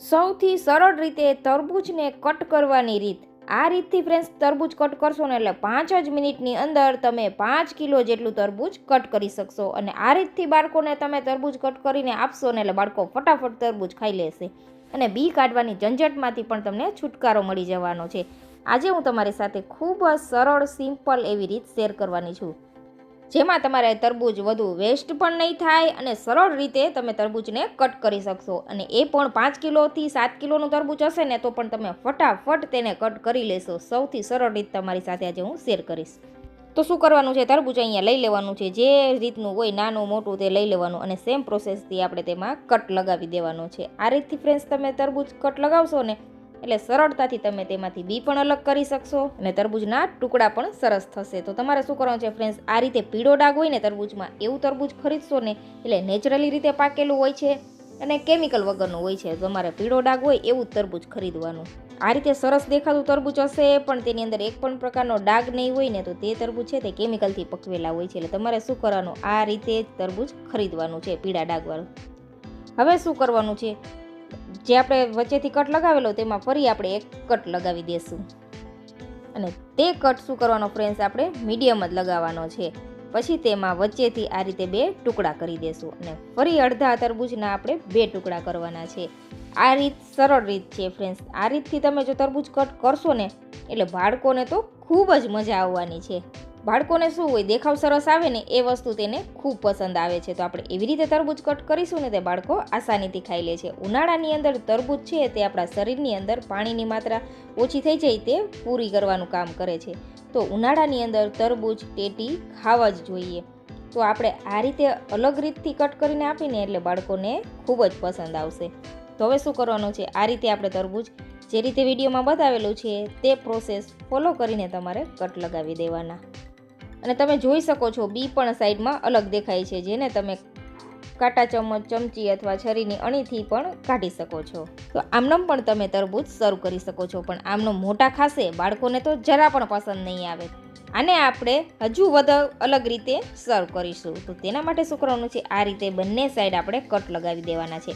સૌથી સરળ રીતે તરબૂચને કટ કરવાની રીત. આ રીતથી ફ્રેન્ડ્સ તરબૂચ કટ કરશો ને એટલે પાંચ જ મિનિટની અંદર તમે પાંચ કિલો જેટલું તરબૂચ કટ કરી શકશો અને આ રીતથી બાળકોને તમે તરબૂચ કટ કરીને આપશો ને એટલે બાળકો ફટાફટ તરબૂચ ખાઈ લેશે. અને બી કાઢવાની ઝંઝટમાંથી પણ તમને છુટકારો મળી જવાનો છે. આજે હું તમારી સાથે ખૂબ જ સરળ સિમ્પલ એવી રીત શેર કરવાની છું. જેમાં તમારે તરબૂચ વધુ વેસ્ટ પણ નહીં થાય અને સરળ રીતે તમે તરબૂચને કટ કરી શકશો. અને એ પણ પાંચ કિલોથી સાત કિલોનું તરબૂચ હશે ને તો પણ તમે ફટાફટ તેને કટ કરી લેશો. સૌથી સરળ રીત તમારી સાથે આજે હું શેર કરીશ. તો શું કરવાનું છે? તરબૂચ અહીંયા લઈ લેવાનું છે. જે રીતનું હોય, નાનું, મોટું તે લઈ લેવાનું અને સેમ પ્રોસેસથી આપણે તેમાં કટ લગાવી દેવાનો છે. આ રીતથી ફ્રેન્ડ્સ તમે તરબૂચ કટ લગાવશો ને એટલે સરળતાથી તમે તેમાંથી બી પણ અલગ કરી શકશો અને તરબૂજના ટુકડા પણ સરસ થશે. તો તમારે શું કરવાનું છે ફ્રેન્ડ્સ આ રીતે પીળો ડાઘ હોય ને તરબૂજમાં, એવું તરબૂજ ખરીદશો ને, એટલે નેચરલી રીતે પાકેલું હોય છે અને કેમિકલ વગરનું હોય છે. તમારે પીળો ડાઘ હોય એવું જ તરબૂચ ખરીદવાનું. આ રીતે સરસ દેખાતું તરબૂચ હશે, પણ તેની અંદર એક પણ પ્રકારનો ડાઘ નહીં હોય ને, તો તે તરબૂચ છે તે કેમિકલથી પકવેલા હોય છે. એટલે તમારે શું કરવાનું? આ રીતે તરબૂચ ખરીદવાનું છે પીળા ડાઘવાળું હવે શું કરવાનું છે? જે આપણે વચ્ચેથી કટ લગાવેલો તેમાં ફરી આપણે એક કટ લગાવી દઈશું અને તે કટ શું કરવાનો ફ્રેન્ડ્સ આપણે મીડિયમ જ લગાવવાનો છે. પછી તેમાં વચ્ચેથી આ રીતે બે ટુકડા કરી દેશું અને ફરી અડધા તરબૂચના આપણે બે ટુકડા કરવાના છે. આ રીત સરળ રીત છે ફ્રેન્ડ્સ આ રીતથી તમે જો તરબૂચ કટ કરશો ને, એટલે બાળકોને તો ખૂબ જ મજા આવવાની છે. બાળકોને શું હોય, દેખાવ સરસ આવે ને એ વસ્તુ તેને ખૂબ પસંદ આવે છે. તો આપણે એવી રીતે તરબૂચ કટ કરીશું ને તે બાળકો આસાનીથી ખાઈ લે છે. ઉનાળાની અંદર તરબૂચ છે તે આપણા શરીરની અંદર પાણીની માત્રા ઓછી થઈ જાય તે પૂરી કરવાનું કામ કરે છે. તો ઉનાળાની અંદર તરબૂચ, ટેટી ખાવા જ જોઈએ. તો આપણે આ રીતે અલગ રીતથી કટ કરીને આપીને એટલે બાળકોને ખૂબ જ પસંદ આવશે. તો હવે શું કરવાનું છે? આ રીતે આપણે તરબૂચ જે રીતે વિડીયોમાં બતાવેલું છે તે પ્રોસેસ ફોલો કરીને તમારે કટ લગાવી દેવાના. અને તમે જોઈ શકો છો, બી પણ સાઈડમાં અલગ દેખાય છે, જેને તમે કાંટા ચમચ, ચમચી અથવા છરીની અણીથી પણ કાઢી શકો છો. તો આમનમ પણ તમે તરબૂચ સર્વ કરી શકો છો, પણ આમનો મોટા ખાશે બાળકોને તો જરા પણ પસંદ નહીં આવે. આને આપણે હજુ વધુ અલગ રીતે સર્વ કરીશું. તો તેના માટે શું કરવાનું છે, આ રીતે બંને સાઈડ આપણે કટ લગાવી દેવાના છે.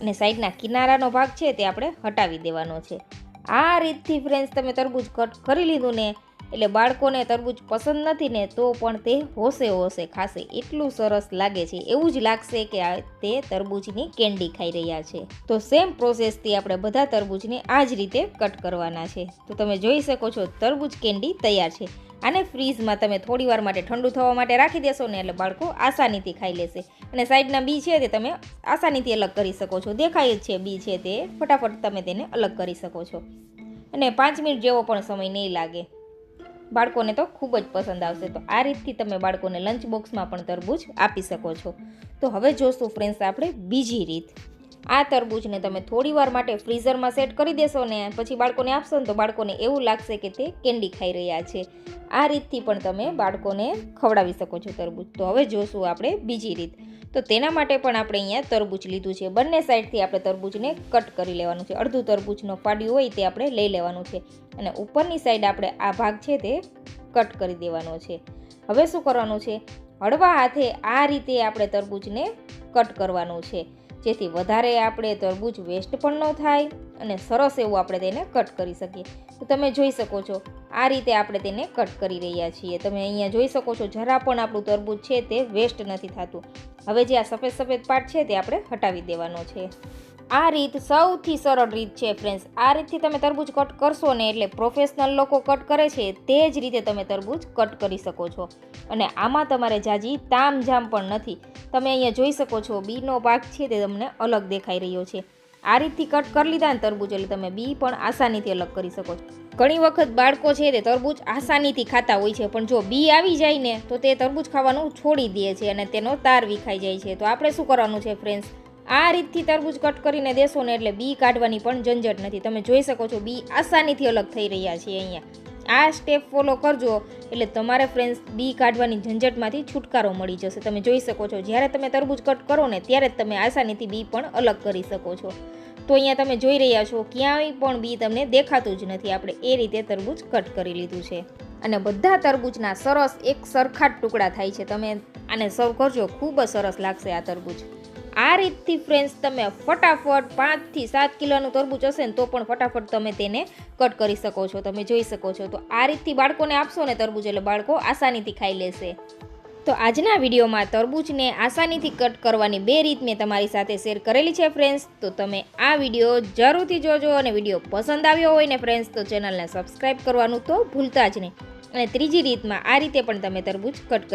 અને સાઈડના કિનારાનો ભાગ છે તે આપણે હટાવી દેવાનો છે. આ રીતથી ફ્રેન્ડ્સ તમે તરબૂચ કટ કરી લીધું ને એટલે બાળકોને તરબૂચ પસંદ નથી ને તો પણ તે હોશે હોશે ખાશે. એટલું સરસ લાગે છે. એવું જ લાગશે કે આ તે તરબૂચની કેન્ડી ખાઈ રહ્યા છે. તો સેમ પ્રોસેસથી આપણે બધા તરબૂચને આ જ રીતે કટ કરવાના છે. તો તમે જોઈ શકો છો, તરબૂચ કેન્ડી તૈયાર છે. આને ફ્રીઝમાં તમે થોડી વાર માટે ઠંડુ થવા માટે રાખી દેશો ને એટલે બાળકો આસાનીથી ખાઈ લેશે. અને સાઈડના બી છે તે તમે આસાનીથી અલગ કરી શકો છો. દેખાય જ છે બી છે તે. ફટાફટ તમે તેને અલગ કરી શકો છો. અને પાંચ મિનિટ જેવો પણ સમય નહીં લાગે. બાળકોને તો ખૂબ જ પસંદ આવશે. તો આ રીતથી તમે બાળકોને લંચ બોક્સમાં પણ તરબૂચ આપી શકો છો. તો હવે જોશું ફ્રેન્ડ્સ આપણે બીજી રીત. આ તરબૂચને તમે થોડી વાર માટે ફ્રીઝરમાં સેટ કરી દેશો ને પછી બાળકોને આપશો ને તો બાળકોને એવું લાગશે કે તે કેન્ડી ખાઈ રહ્યા છે. આ રીતથી પણ તમે બાળકોને ખવડાવી શકો છો તરબૂચ. તો હવે જોશું આપણે બીજી રીત. તો તેના માટે પણ આપણે અહીંયા તરબૂચ લીધું છે. બંને સાઈડથી આપણે તરબૂચને કટ કરી લેવાનું છે. અડધું તરબૂચનો પાડ્યું હોય તે આપણે લઈ લેવાનું છે. અને ઉપરની સાઈડ આપણે આ ભાગ છે તે કટ કરી દેવાનો છે. હવે શું કરવાનું છે? હળવા હાથે આ રીતે આપણે તરબૂચને કટ કરવાનું છે. જેથી વધારે આપણે તરબૂચ વેસ્ટ પણ ન થાય અને સરસ એવું આપણે તેને કટ કરી શકીએ. તો તમે જોઈ શકો છો, આ રીતે આપણે તેને કટ કરી રહ્યા છીએ. તમે અહીંયા જોઈ શકો છો, જરા પણ આપણું તરબૂચ છે તે વેસ્ટ નથી થતું. હવે જે આ સફેદ સફેદ પાર્ટ છે તે આપણે હટાવી દેવાનો છે. આ રીત સૌથી સરળ રીત છે ફ્રેન્ડ્સ આ રીતથી તમે તરબૂચ કટ કરશો ને એટલે પ્રોફેશનલ લોકો કટ કરે છે, તે જ રીતે તમે તરબૂચ કટ કરી શકો છો. અને આમાં તમારે જાજી તામઝામ પણ નથી. તમે અહીંયા જોઈ શકો છો બીનો ભાગ છે તે તમને અલગ દેખાઈ રહ્યો છે. આ રીતથી કટ કરી લીધા ને તરબૂચ, એટલે તમે બી પણ આસાનીથી અલગ કરી શકો છો. ઘણી વખત બાળકો છે તે તરબૂચ આસાનીથી ખાતા હોય છે, પણ જો બી આવી જાય ને, તો તે તરબૂચ ખાવાનું છોડી દે છે અને તેનો તાર વિખાઈ જાય છે. તો આપણે શું કરવાનું છે ફ્રેન્ડ્સ આ રીતથી તરબૂચ કટ કરીને દેશો ને એટલે બી કાઢવાની પણ ઝંઝટ નથી. તમે જોઈ શકો છો, બી આસાનીથી અલગ થઈ રહ્યા છે અહીંયા. આ સ્ટેપ ફોલો કરજો, એટલે તમારે ફ્રેન્ડ્સ બી કાઢવાની ઝંઝટમાંથી છુટકારો મળી જશે. તમે જોઈ શકો છો, જ્યારે તમે તરબૂજ કટ કરો ને ત્યારે જ તમે આસાનીથી બી પણ અલગ કરી શકો છો. તો અહીંયા તમે જોઈ રહ્યા છો, ક્યાંય પણ બી તમને દેખાતું જ નથી. આપણે એ રીતે તરબૂચ કટ કરી લીધું છે. અને બધા તરબૂચના સરસ એક સરખા ટુકડા થાય છે. તમે આને સર્વ કરજો, ખૂબ જ સરસ લાગશે આ તરબૂચ. આ રીતથી ફ્રેન્ડ્સ તમે ફટાફટ પાંચથી સાત કિલોનું તરબૂચ હશે ને તો પણ ફટાફટ તમે તેને કટ કરી શકો છો, તમે જોઈ શકો છો. તો આ રીતથી બાળકોને આપશો ને તરબૂચ, એટલે બાળકો આસાનીથી ખાઈ લેશે. તો આજના વિડીયોમાં તરબૂચને આસાનીથી કટ કરવાની બે રીત મેં તમારી સાથે શેર કરેલી છે ફ્રેન્ડ્સ તો તમે આ વીડિયો જરૂરથી જોજો અને વીડિયો પસંદ આવ્યો હોય ને ફ્રેન્ડ્સ તો ચેનલને સબસ્ક્રાઈબ કરવાનું તો ભૂલતા જ નહીં. અને ત્રીજી રીતમાં આ રીતે પણ તમે તરબૂચ કટ કરી